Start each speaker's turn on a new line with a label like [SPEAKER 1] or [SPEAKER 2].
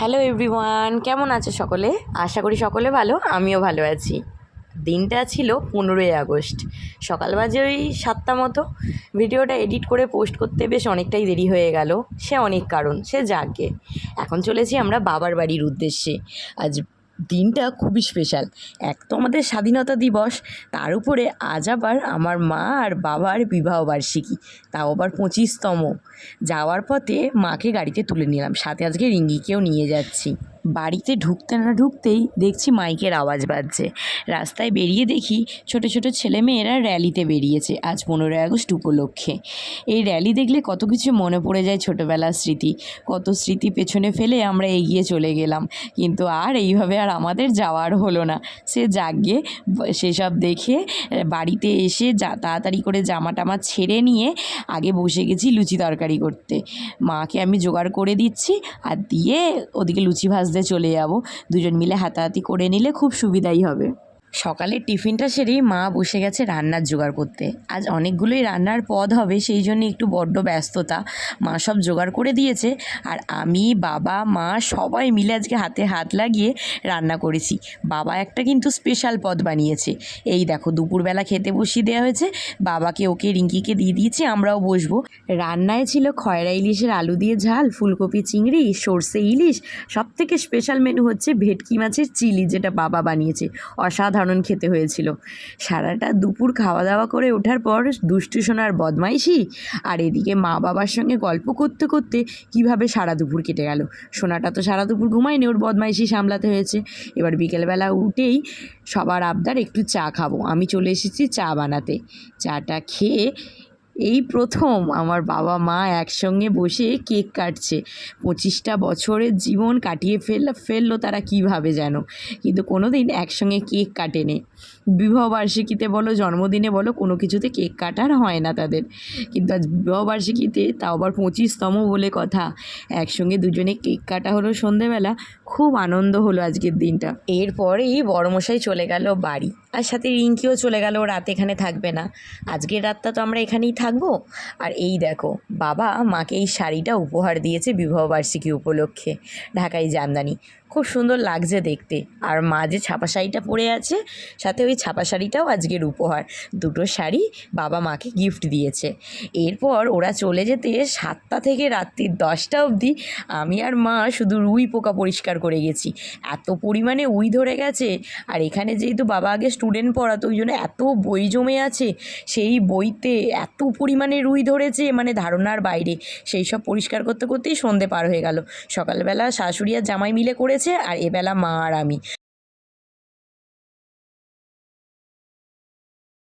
[SPEAKER 1] Hello everyone কেমন আছে সকলে? আশা করি সকলে ভালো, আমিও ভালো আছি। দিনটা ছিল পনেরোই আগস্ট। সকাল বাজে ওই সাতটা মতো। ভিডিওটা এডিট করে পোস্ট করতে বেশ অনেকটাই দেরি হয়ে গেল। সে অনেক কারণ, সে যাকে। এখন চলেছি আমরা বাবার বাড়ির উদ্দেশ্যে। আজ দিনটা খুবই স্পেশাল এক তো আমাদের স্বাধীনতা দিবস, তার উপরে আজ আবার আমার মা আর বাবার বিবাহবার্ষিকী তাও আবার পঁচিশতম। যাওয়ার পথে মাকে গাড়িতে তুলে নিলাম, সাথে আজকে রিঙ্গিকেও নিয়ে যাচ্ছি। বাড়িতে ঢুকতে না ঢুকতেই দেখছি মাইকের আওয়াজ বাজছে। রাস্তায় বেরিয়ে দেখি ছোট ছোট ছেলেমেয়েরা র্যালিতে বেরিয়েছে আজ পনেরোই আগস্ট উপলক্ষে। এই র্যালি দেখলে কত কিছু মনে পড়ে যায় ছোটোবেলার স্মৃতি। কত স্মৃতি পেছনে ফেলে আমরা এগিয়ে চলে গেলাম। কিন্তু আর এইভাবে আর আমাদের যাওয়ার হলো না। সে যাগে, সেসব দেখে বাড়িতে এসে যা তাড়াতাড়ি করে জামা টামা ছেড়ে নিয়ে আগে বসে গেছি লুচি তরকারি করতে। মাকে আমি জোগাড় করে দিচ্ছি আর দিয়ে ওদিকে লুচি ভাজতে চলে যাব। দুজন মিলে হাতাহাতি করে নিলে খুব সুবিধাই হবে। সকালে টিফিনটা সেরেই মা বসে গেছে রান্নার জোগাড় করতে। আজ অনেকগুলোই রান্নার পদ হবে, সেই জন্য একটু বড্ড ব্যস্ততা। মা সব জোগাড় করে দিয়েছে আর আমি, বাবা, মা সবাই মিলে আজকে হাতে হাত লাগিয়ে রান্না করেছি। বাবা একটা কিন্তু স্পেশাল পদ বানিয়েছে। এই দেখো, দুপুরবেলা খেতে বসিয়ে দেওয়া হয়েছে। বাবাকে, ওকে, রিঙ্কিকে দিয়ে দিয়েছি, আমরাও বসবো। রান্নায় ছিল খয়রা ইলিশের আলু দিয়ে ঝাল, ফুলকপি চিংড়ি, সর্ষে ইলিশ। সব থেকে স্পেশাল মেনু হচ্ছে ভেটকি মাছের চিলি, যেটা বাবা বানিয়েছে। অসাধারণ খেতে হয়েছিল। সারাটা দুপুর খাওয়া দাওয়া করে ওঠার পর দুষ্টু সোনার বদমাইশি আর এদিকে মা বাবার সঙ্গে গল্প করতে করতে কীভাবে সারা দুপুর কেটে গেল? সোনাটা তো সারা দুপুর ঘুমায়নি, ওর বদমাইশি সামলাতে হয়েছে। এবার বিকেলবেলা উঠেই সবার আবদার একটু চা খাব। আমি চলে এসেছি চা বানাতে। চাটা খেয়ে এই প্রথম আমার বাবা মা একসঙ্গে বসে কেক কাটছে। পঁচিশটা বছরের জীবন কাটিয়ে ফেল, ফেলল তারা কীভাবে যেন। কিন্তু কোনো দিন একসঙ্গে কেক কাটেনি। বিবাহবার্ষিকীতে বলো, জন্মদিনে বলো, কোনো কিছুতে কেক কাটার হয় না তাদের। কিন্তু আজ বিবাহবার্ষিকীতে তাও আবার পঁচিশতম বলে কথা। একসঙ্গে দুজনে কেক কাটা হলো সন্ধেবেলা। খুব আনন্দ হলো আজকের দিনটা। এরপরেই বড়মশাই চলে গেল বাড়ি। আর সাথে রিঙ্কিও চলে গেল রাত এখানে থাকবে না। আজকের রাতটা তো আমরা এখানেই থাকব? আর এই দেখো বাবা মাকে এই শাড়িটা উপহার দিয়েছে বিবাহবার্ষিকী উপলক্ষে ঢাকাই জামদানি। খুব সুন্দর লাগছে দেখতে। আর মা যে ছাপা শাড়িটা পরে আছে, সাথে ওই ছাপা শাড়িটাও আজকের উপহার। দুটো শাড়ি বাবা মাকে গিফট দিয়েছে। এরপর ওরা চলে যেতে সাতটা থেকে রাত্রির দশটা অবধি আমি আর মা শুধু রুই পোকা পরিষ্কার করে গেছি। এত পরিমাণে উই ধরে গেছে। আর এখানে যেহেতু বাবা আগে স্টুডেন্ট পড়াতো, ওই জন্য এত বই জমে আছে, সেই বইতে এত পরিমাণে রুই ধরেছে মানে ধারণার বাইরে। সেই সব পরিষ্কার করতে করতেই সন্ধে পার হয়ে গেল। সকালবেলা শাশুড়ি আর জামাই মিলে আর এবেলা মা আর আমি।